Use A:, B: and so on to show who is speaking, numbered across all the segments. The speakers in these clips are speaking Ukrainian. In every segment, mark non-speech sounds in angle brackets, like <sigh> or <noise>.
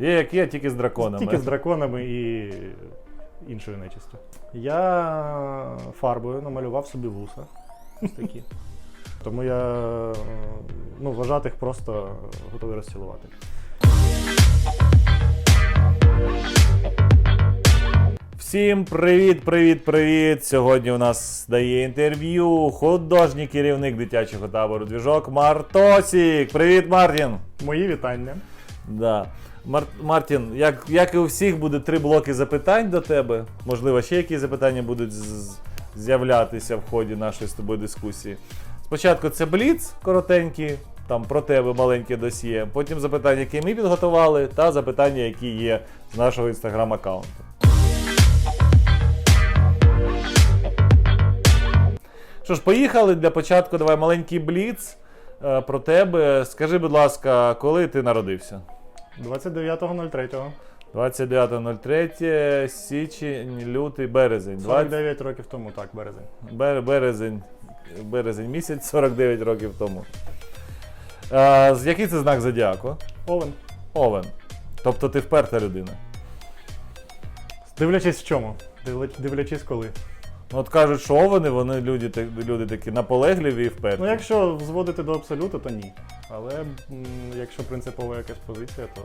A: Є як є, тільки з драконами.
B: Тільки з драконами і іншою нечистю. Я фарбою намалював собі вуса. Ось такі. <laughs> Тому я ну, вважатих просто готовий розцілувати.
A: Всім привіт, привіт, привіт! Сьогодні у нас дає інтерв'ю художній керівник дитячого табору двіжок Мартосік. Привіт, Мартін!
B: Мої вітання.
A: Да. Мар- Мартін, як, як і у всіх, буде три блоки запитань до тебе. Можливо, ще якісь запитання будуть з'являтися в ході нашої з тобою дискусії. Спочатку це бліц коротенький, там про тебе маленьке досьє. Потім запитання, які ми підготували, та запитання, які є з нашого інстаграм-аккаунту. Що ж, поїхали для початку. Давай маленький бліц е, про тебе. Скажи, будь ласка, коли ти народився?
B: 29.03.
A: 29.03, січень, лютий, березень. 20...
B: 49 років тому, так, березень.
A: Бер- березень, березень місяць, 49 років тому. А, з який це знак зодіаку?
B: Овен.
A: Овен. Тобто ти вперта людина.
B: Дивлячись в чому? Дивля- Дивлячись коли.
A: От кажуть, що овени, вони люди, люди такі наполегливі і вперті.
B: Ну, якщо зводити до абсолюту, то ні. Але м, якщо принципова якась позиція, то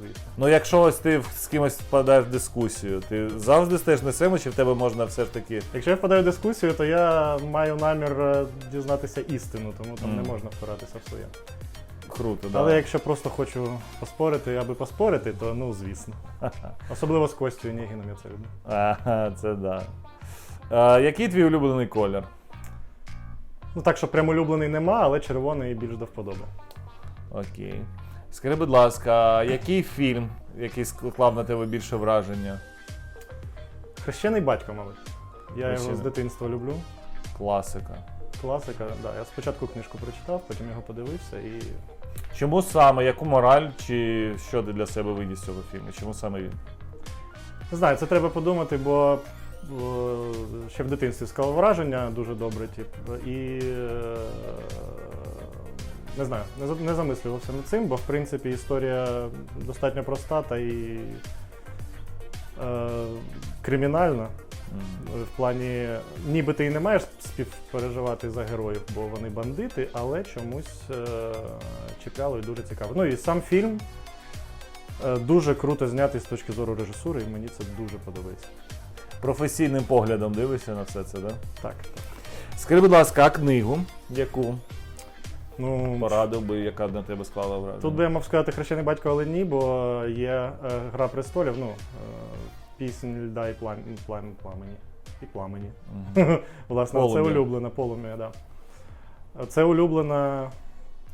B: звісно.
A: Ну, якщо ось ти з кимось впадаєш в дискусію, ти завжди стаєш на своєму, чи в тебе можна все ж таки.
B: Якщо я впадаю в дискусію, то я маю намір е, дізнатися істину, тому там
A: Мгм.
B: не можна впиратися в своє.
A: Круто, да.
B: Але якщо просто хочу поспорити, аби поспорити, то ну звісно. <laughs> Особливо з Костю Онєгіном я це люблю.
A: Ага, це да. А, який твій улюблений колір?
B: Ну так, що прям улюблений нема, але червоний більш до вподоби.
A: Окей. Скажи, будь ласка, який фільм, який склав на тебе більше враження?
B: Хрещений батько, мабуть. Я його з дитинства люблю.
A: Класика.
B: Класика, да. Я спочатку книжку прочитав, потім його подивився і.
A: Чому саме, яку мораль, чи що ти для себе виніс з цього фільму? Чому саме він?
B: Не знаю, це треба подумати, бо ще в дитинстві склав враження дуже добре, типу, і е, не знаю, не, замислювався над цим, бо в принципі історія достатньо проста та і е, кримінальна.
A: М.
B: В плані, ніби ти і не маєш співпереживати за героїв, бо вони бандити, але чомусь е, чіпляло і дуже цікаво. Ну і сам фільм е, дуже круто знятий з точки зору режисури, і мені це дуже подобається.
A: Професійним поглядом дивишся на все це, да?
B: Так, так.
A: Скажи, будь ласка, а книгу, яку
B: Ну,
A: порадив би, яка б на тебе склала враження?
B: тут би я мав сказати хрещений батько, але ні, бо є е, Гра престолів, ну, е, пісень льда і плам, плам, пламені. І пламені. <laughs> Власне,
A: Полум'я.
B: це улюблена полум'я, да. Це улюблена.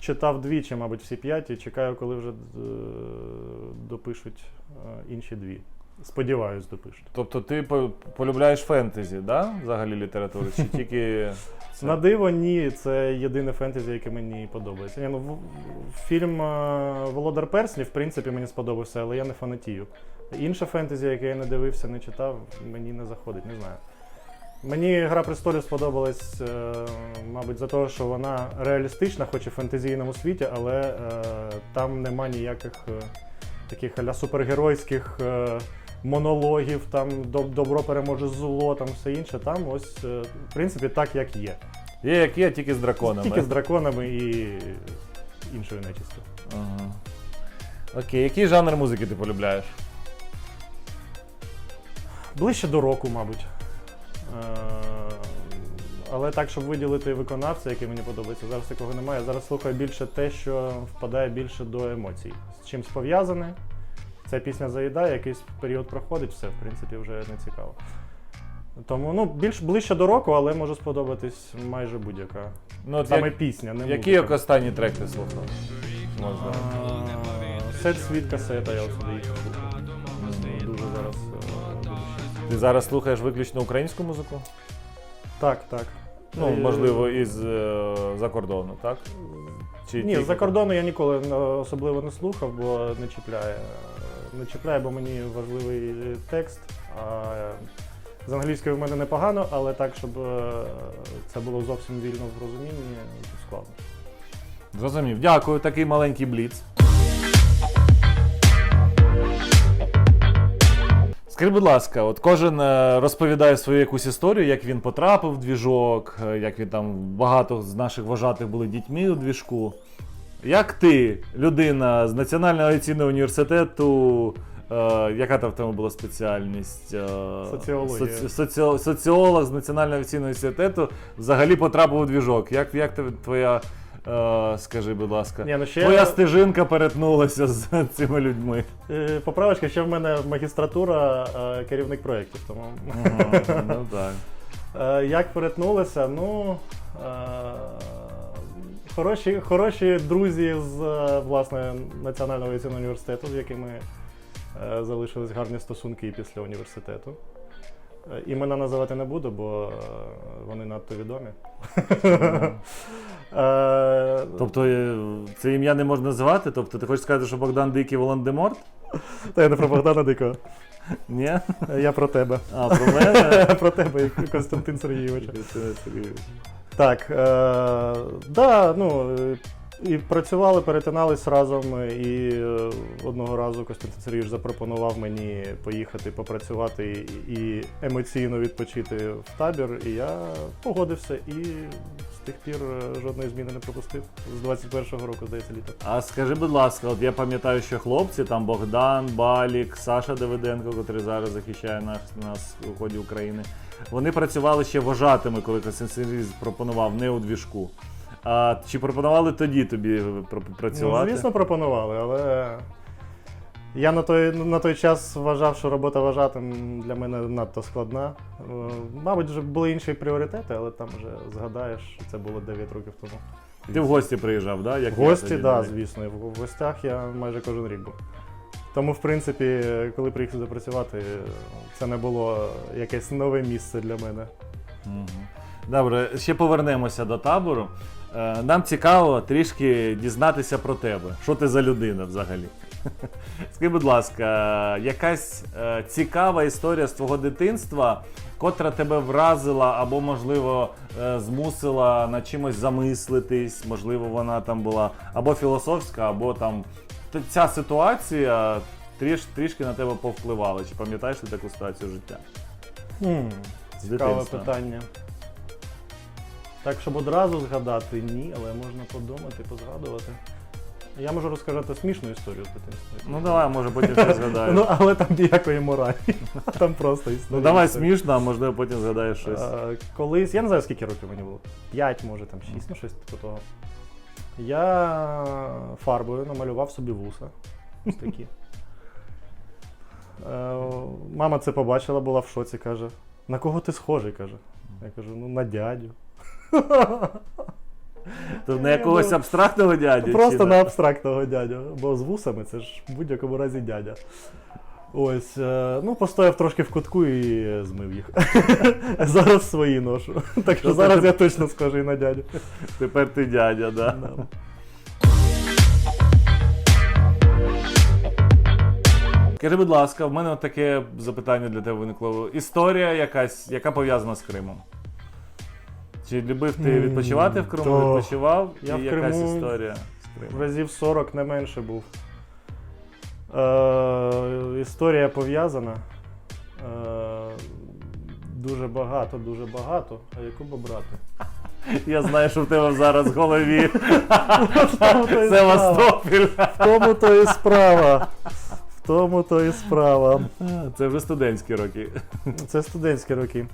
B: Читав двічі, мабуть, всі п'ять, і чекаю, коли вже е, допишуть е, інші дві. Сподіваюсь, допишуть.
A: Тобто ти по- полюбляєш фентезі, да? Взагалі літератури? Чи тільки. це? <laughs>
B: На диво, ні, це єдине фентезі, яке мені подобається. Ні, ну, в- в- фільм е, Володар Перснів, в принципі, мені сподобався, але я не фанатію. Інше фентезі, яке я не дивився, не читав, мені не заходить, не знаю. Мені Гра престолів сподобалась, е, мабуть, за те, що вона реалістична, хоч і в фентезійному світі, але е, там нема ніяких е, таких аля супергеройських е, монологів, там добро переможе зло, там все інше. Там ось, е, в принципі, так, як є.
A: Є як є, тільки з драконами.
B: Тільки з драконами і іншою нечистю.
A: Ага. Окей, який жанр музики ти полюбляєш?
B: Ближче до року, мабуть. Е, Але так, щоб виділити виконавця, який мені подобається, зараз такого немає. Я зараз слухаю більше те, що впадає більше до емоцій. З чимсь пов'язане. Ця пісня заїдає, якийсь період проходить, все, в принципі, вже не цікаво. Тому ну, більш ближче до року, але може сподобатись майже будь-яка.
A: Ну, от
B: Саме
A: як-
B: пісня, не
A: який
B: музика.
A: останній трек ти слухав? Можна.
B: А, Сет світ касета, я от їх слухаю. Дуже зараз е, дуже щасливий.
A: Ти зараз слухаєш виключно українську музику?
B: Так, так.
A: Ну,
B: Е,
A: можливо, із е, за кордону, так? Чи
B: Ні,
A: тільки-
B: за кордону я ніколи е, особливо не слухав, бо не чіпляє. Не чіпляє, бо мені важливий е, текст. А з англійською в мене непогано, але так, щоб е, це було зовсім вільно в розумінні, складно.
A: Зрозумів. Дякую, такий маленький бліц. Скажи, будь ласка, от кожен е, розповідає свою якусь історію, як він потрапив в двіжок, як він там багато з наших вважатих були дітьми у двіжку. Як ти, людина з Національного авіаційного університету, е, яка там в тебе була спеціальність? Е,
B: Соціологія.
A: соці- соці- соціолог з Національного авіаційного університету взагалі потрапив у двіжок. Як, як тебе твоя, е, скажи, будь ласка,
B: Ні, ну ще
A: твоя стежинка перетнулася з цими людьми?
B: е, поправочка, ще в мене магістратура е, керівник проєктів. Тому
A: Ага, ну так. <laughs>
B: Е, як перетнулися? Ну е, хороші, хороші друзі з е, власне Національного авіаційного університету, з якими е, залишились гарні стосунки і після університету. Е, Імена називати не буду, бо вони надто відомі. <laughs>
A: Тобто це ім'я не можна називати? Тобто ти хочеш сказати, що Богдан Дикий Волан-де-Морт?
B: Та я не про Богдана Дикого.
A: Ні?
B: Я про тебе.
A: А, про мене? <laughs>
B: Про тебе, і Костянтин Сергійович. Так, е, да, ну, і працювали, перетинались разом, і е, одного разу Костянтин Сергійович запропонував мені поїхати попрацювати і, емоційно відпочити в табір, і я погодився і з тих пір е, жодної зміни не пропустив. З 21-го року, здається, літо.
A: А скажи, будь ласка, от я пам'ятаю, що хлопці, там Богдан, Балік, Саша Давиденко, який зараз захищає нас, нас у ході України, вони працювали ще вожатими, коли Сергійович пропонував не у двіжку. А чи пропонували тоді тобі пр- працювати?
B: Ну, звісно, пропонували, але я на той, на той час вважав, що робота вважатим для мене надто складна. Е, Мабуть, вже були інші пріоритети, але там вже згадаєш, що це було 9 років тому.
A: Ти в гості приїжджав, да?
B: В гості, так, да, звісно. В гостях я майже кожен рік був. Тому, в принципі, коли приїхав сюди працювати, це не було якесь нове місце для мене.
A: Добре, ще повернемося до табору. Е, Нам цікаво трішки дізнатися про тебе. Що ти за людина взагалі? <laughs> Скажи, будь ласка, якась е, цікава історія з твого дитинства, котра тебе вразила або, можливо, е, змусила над чимось замислитись, можливо, вона там була або філософська, або там ця ситуація тріш, трішки на тебе повпливала. Чи пам'ятаєш ти таку ситуацію життя?
B: Хм,
A: З
B: цікаве
A: дитинства.
B: питання. Так, щоб одразу згадати, ні, але можна подумати, позгадувати. Я можу розказати смішну історію з дитинства.
A: Ну давай, може потім щось згадаєш. <laughs>
B: Ну, але там ніякої моралі. <laughs> Там просто історія.
A: Ну давай смішно, а можливо потім згадаєш щось.
B: Е, Колись, я не знаю, скільки років мені було. 5, може там 6, ну щось типу того. Я фарбою намалював собі вуса. Ось такі. <laughs> Е, Мама це побачила, була в шоці, каже: на кого ти схожий? каже. Я кажу, ну на дядю.
A: То на якогось
B: ну,
A: абстрактного дядю?
B: Просто на абстрактного дядю. Бо з вусами це ж в будь-якому разі дядя. Ось, е, ну, постояв трошки в кутку і змив їх. <laughs> Зараз свої ношу. <laughs> Так що зараз я точно схожий на дядю.
A: Тепер ти дядя, да. Скажи, будь ласка, в мене таке запитання для тебе виникло. Історія якась, яка пов'язана з Кримом. Чи любив ти відпочивати в Криму? Відпочивав?
B: я
A: і
B: в
A: якась
B: Криму
A: історія з Кримом.
B: Разів 40 не менше був. Е, історія пов'язана. Е, дуже багато, дуже багато. А яку би брати? <laughs>
A: Я знаю, що в тебе зараз в голові. <laughs> Севастополь.
B: В тому то і справа. В тому то і справа.
A: Це вже студентські роки.
B: Це студентські роки.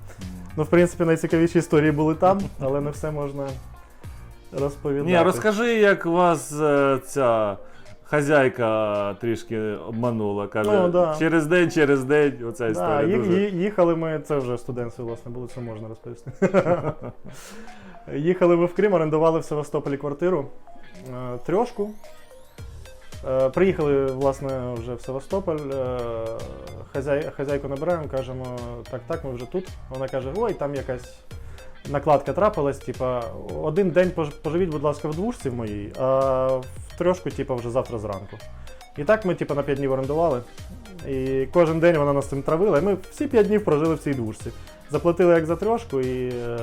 B: Ну, в принципі, найцікавіші історії були там, але не все можна розповідати.
A: Ні, розкажи, як у вас е, ця хазяйка трішки обманула. Каже,
B: Ну, да.
A: через день, через день. Оця
B: Да,
A: історія.
B: ї-
A: дуже...
B: їхали ми, це вже студентські, власне, були, це можна розповісти. <laughs> їхали ми в Крим, орендували в Севастополі квартиру е, трьошку. Е, Приїхали, власне, вже в Севастополь. е, Хазяй, хазяйку набираємо, кажемо, так, так, ми вже тут. Вона каже: ой, там якась накладка трапилась, типа, один день поживіть, будь ласка, в двушці в моїй, а в трьошку, типа, вже завтра зранку. І так ми, типа, на 5 днів орендували. І кожен день вона нас цим травила, і ми всі 5 днів прожили в цій двушці. Заплатили як за трьошку, і е,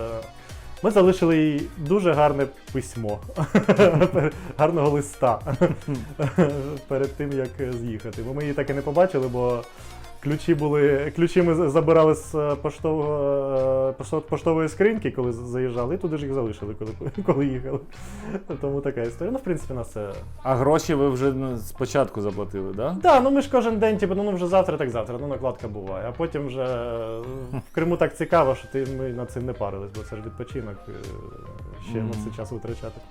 B: ми залишили їй дуже гарне письмо, <laughs> гарного листа <laughs> перед тим, як з'їхати. Бо ми її так і не побачили, бо ключі були. Ключі ми забирали з е, поштового, е, поштової скриньки, коли заїжджали, і туди ж їх залишили, коли, коли їхали. Тому така історія. Ну, в принципі, нас це.
A: А гроші ви вже ну, спочатку заплатили, так? Да?
B: Так, ну ми ж кожен день, типу, ну вже завтра, так завтра, ну накладка буває. А потім вже е, в Криму так цікаво, що ти ми над цим не парились, бо це ж відпочинок. Ще
A: Мгм.
B: на це час витрачати.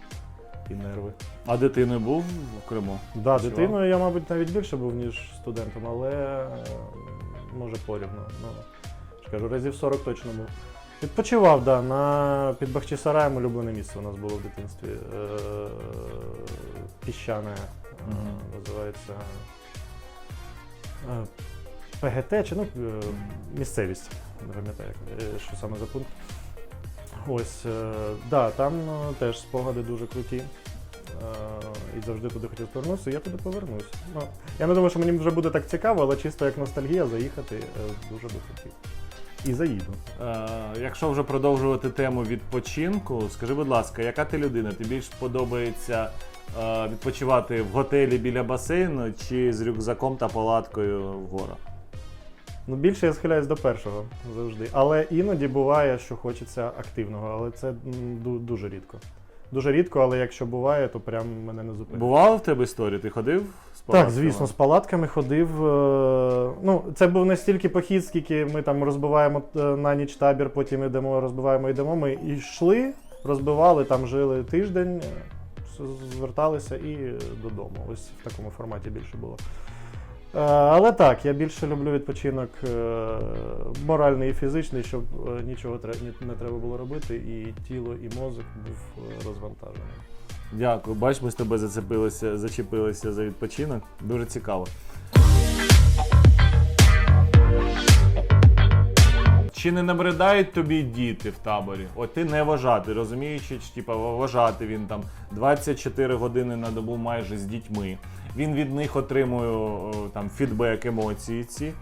B: І нерви.
A: А дитиною був в Криму?
B: Да, дитиною я, мабуть, навіть більше був, ніж студентом, але е, може порівну. Ну, кажу, разів 40 точно був. Відпочивав, да, на під Бахчисараєм улюблене місце у нас було в дитинстві. Е, піщане е, називається. е, ПГТ чи ну, е, місцевість. Не пам'ятаю, як, е, що саме за пункт. Ось, е, да, там е, теж спогади дуже круті. Е, і завжди туди хотів повернутися, я туди повернусь. Ну, я не думаю, що мені вже буде так цікаво, але чисто як ностальгія заїхати е, дуже би хотів. І заїду.
A: Е, якщо вже продовжувати тему відпочинку, скажи, будь ласка, яка ти людина? Тобі більш подобається е, відпочивати в готелі біля басейну чи з рюкзаком та палаткою в горах?
B: Ну, більше я схиляюсь до першого завжди. Але іноді буває, що хочеться активного, але це ду- дуже рідко. Дуже рідко, але якщо буває, то прям мене не зупинить.
A: Бувало в тебе історія? Ти ходив з
B: Так, звісно, з палатками ходив. е, Ну, це був не стільки похід, скільки ми там розбиваємо е, на ніч табір, потім йдемо, розбиваємо, йдемо. Ми йшли, розбивали, там жили тиждень, е, зверталися і додому. Ось в такому форматі більше було. Е, Але так, я більше люблю відпочинок е, моральний і фізичний, щоб е, нічого не треба було робити, і тіло, і мозок був розвантажений.
A: Дякую. Бач, ми з тобою зацепилися, зачепилися за відпочинок. Дуже цікаво. Чи не набридають тобі діти в таборі? От ти не вважати, розуміючи, що типа вважати він там 24 години на добу майже з дітьми. Він від них отримує там фідбек, емоції ці.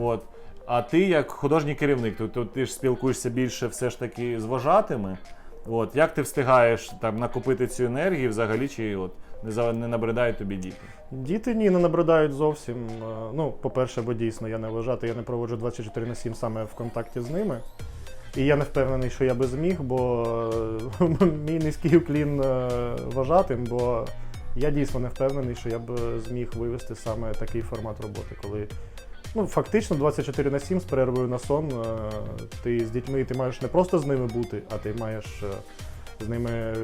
A: От. А ти як художній керівник, то, то ти ж спілкуєшся більше все ж таки з вожатими. От, як ти встигаєш там накопити цю енергію взагалі, чи от не, не набридають тобі діти?
B: Діти ні, не набридають зовсім. Е, Ну, по-перше, бо дійсно я не вважати, я не проводжу 24 на 7 саме в контакті з ними. І я не впевнений, що я би зміг, бо е, <laughs> мій низький уклін е, вважатим, бо я дійсно не впевнений, що я б зміг вивести саме такий формат роботи, коли ну, фактично 24 на 7 з перервою на сон. е, Ти з дітьми ти маєш не просто з ними бути, а ти маєш е, з ними е,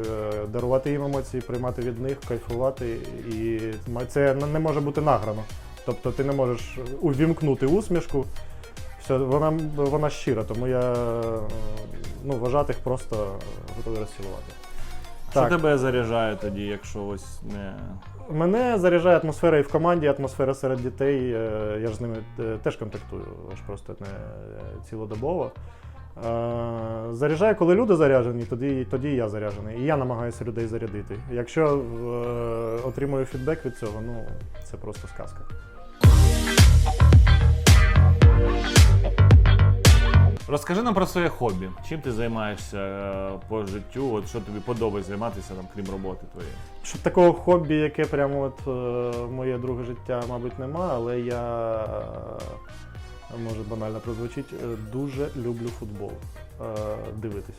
B: дарувати їм емоції, приймати від них, кайфувати. І це не може бути награно. Тобто ти не можеш увімкнути усмішку. Все, вона, вона щира, тому я е, ну, вважатих просто готовий розцілувати.
A: Що
B: Так.
A: тебе заряджає тоді, якщо ось не.
B: Мене заряджає атмосфера і в команді, атмосфера серед дітей. Е, Я ж з ними е, теж контактую, аж просто не е, цілодобово. Е, Заряджає, коли люди заряджені, тоді, тоді і я заряджений. І я намагаюся людей зарядити. Якщо е, отримую фідбек від цього, ну це просто сказка.
A: Розкажи нам про своє хобі. Чим ти займаєшся е, по життю? От що тобі подобається займатися там, крім роботи твоєї?
B: Щоб такого хобі, яке прямо от е, моє друге життя, мабуть, нема, але я е, може банально прозвучить, дуже люблю футбол. Дивитись.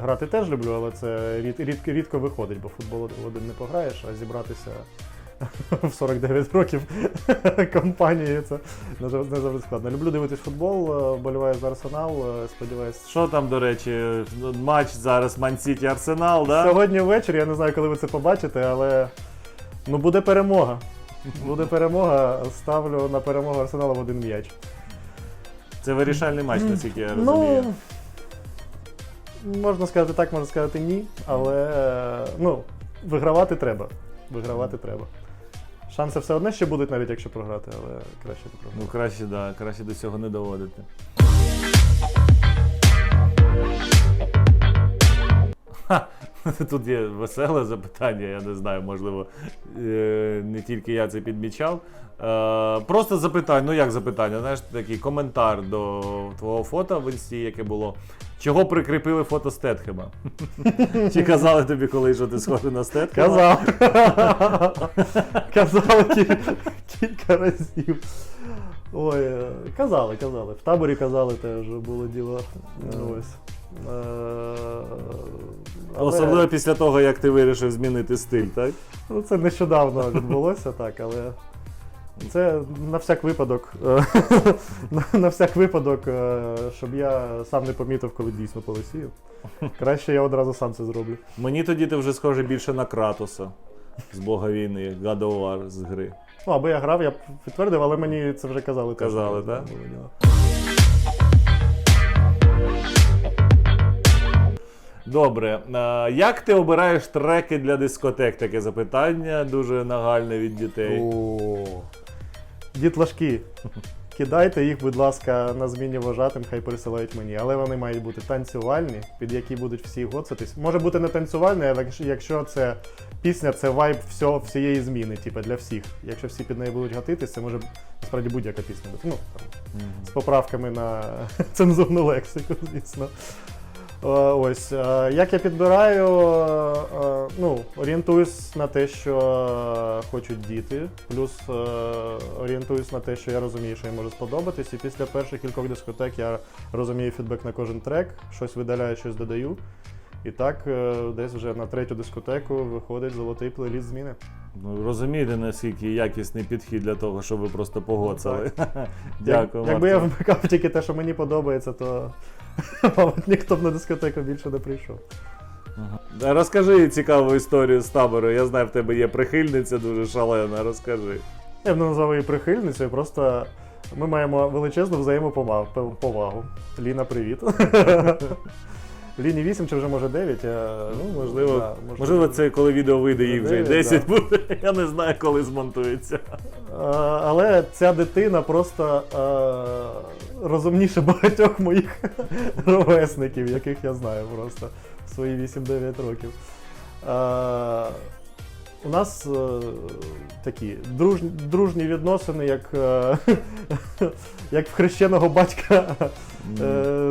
B: Грати теж люблю, але це рід, рідко, рідко виходить, бо футбол один не пограєш, а зібратися <laughs> в 49 років <laughs> компанією це не завжди, складно. Люблю дивитись футбол, е, вболіваю за арсенал, е, сподіваюсь.
A: Що там, до речі, матч зараз Ман-Сіті Арсенал, да?
B: Сьогодні ввечері, я не знаю, коли ви це побачите, але ну буде перемога. Буде перемога. Ставлю на перемогу Арсенала в один м'яч.
A: Це вирішальний матч, наскільки я розумію.
B: Ну, можна сказати так, можна сказати ні, але е, ну, вигравати треба. Вигравати треба. Шанси все одно ще будуть, навіть якщо програти, але краще не
A: Ну, краще, да, краще до цього не доводити. Ха, <laughs> Тут є веселе запитання, я не знаю, можливо, е, не тільки я це підмічав. Е, Просто запитання, ну як запитання, знаєш, такий коментар до твого фото в інсті, яке було. Чого прикріпили фото Стетхема? <laughs> Чи казали тобі колись, що ти схожий на Стетхема?
B: Казав. <laughs> Кі- кілька разів. Ой, е, казали, казали. В таборі казали теж було діло. Ось. Е, але-
A: Особливо після того, як ти вирішив змінити стиль, так?
B: Ну, це нещодавно відбулося, так, але це на всяк випадок, е, на, всяк випадок, е, щоб я сам не помітив, коли дійсно полисію. Краще я одразу сам це зроблю.
A: Мені тоді ти вже схожий більше на Кратоса з Бога війни, God of War з гри.
B: Ну, аби я грав, я б підтвердив, але мені це вже казали.
A: Казали, так? Добре. Як ти обираєш треки для дискотек? Таке запитання дуже нагальне від дітей.
B: О, Дітлашки. Кидайте їх, будь ласка, на зміні вважатим, хай пересилають мені. Але вони мають бути танцювальні, під які будуть всі гоцатись. Може бути не танцювальні, але якщо- це пісня, це вайб всього, всієї зміни, типу, для всіх. Якщо всі під неї будуть гатитись, це може насправді будь-яка пісня бути. Ну, там,
A: Мгм.
B: з поправками на <laughs> цензурну лексику, звісно. Е, Ось, е, як я підбираю, е, ну, орієнтуюсь на те, що хочуть діти, плюс орієнтуюсь на те, що я розумію, що їм може сподобатись. І після перших кількох дискотек я розумію фідбек на кожен трек, щось видаляю, щось додаю. І так, десь вже на третю дискотеку виходить золотий плейліст зміни.
A: Ну, розумієте, наскільки якісний підхід для того, щоб ви просто погоцали. <laughs> Дякую.
B: Як, якби я вмикав тільки те, що мені подобається, то <laughs> мабуть ніхто б на дискотеку більше не прийшов.
A: Ага. Розкажи цікаву історію з табору. Я знаю, в тебе є прихильниця дуже шалена. Розкажи.
B: Я б не назвав її прихильницею, просто ми маємо величезну взаємоповагу. Ліна, привіт. <laughs> Ліні 8 чи вже може 9. а,
A: Ну, можливо,
B: да,
A: можливо, це коли відео вийде, їх вже
B: 9,
A: 10 буде. <laughs> Я не знаю, коли змонтується.
B: А, Але ця дитина просто а, розумніше багатьох моїх <laughs> ровесників, яких я знаю просто в свої 8-9 років. А, у нас е, такі дружні, дружні відносини, як, е, <laughs> як в хрещеного батька е,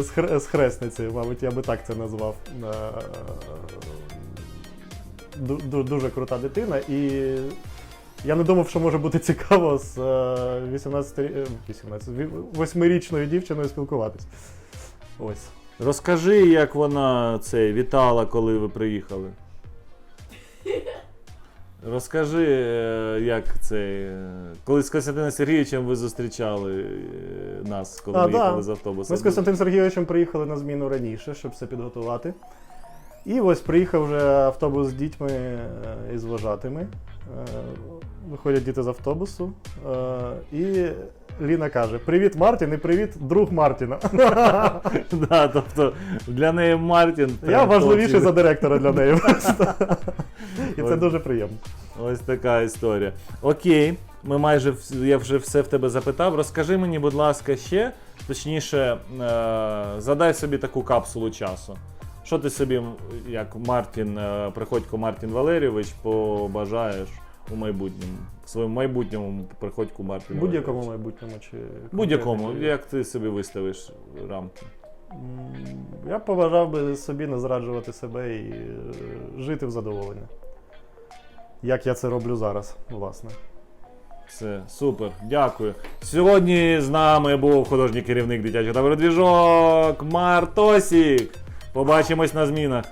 B: з, хр- з хресницею, мабуть, я би так це назвав. Е, ду- Дуже крута дитина. І я не думав, що може бути цікаво з е, 18, рі- е, 18 8-річною дівчиною спілкуватись. Ось.
A: Розкажи, як вона це вітала, коли ви приїхали. Розкажи, е, як це. Коли з Костянтином Сергійовичем ви зустрічали е, нас, коли
B: А,
A: ми
B: да.
A: їхали з автобусом.
B: Ми з Костянтином Сергійовичем приїхали на зміну раніше, щоб все підготувати. І ось приїхав вже автобус з дітьми е, і з вожатими. Виходять діти з автобусу. І Ліна каже: Привіт, Мартін, і привіт, друг Мартіна. <laughs>
A: Да, тобто для неї Мартін.
B: Я важливіший за директора для неї. <laughs> І це дуже приємно.
A: Ось така історія. Окей, ми майже я вже все в тебе запитав. Розкажи мені, будь ласка, ще точніше, е, задай собі таку капсулу часу. Що ти собі, як Мартін, е, приходько Мартін Валерійович, побажаєш у майбутньому, в своєму майбутньому приходьку Мартіну
B: Будь-якому майбутньому чи
A: Будь-якому, як ти собі виставиш рамки.
B: Я побажав би собі не зраджувати себе і е, жити в задоволення. Як я це роблю зараз, власне.
A: Все, супер, дякую. Сьогодні з нами був художній керівник дитячого табору двіжок Мартосік. Побачимось на змінах.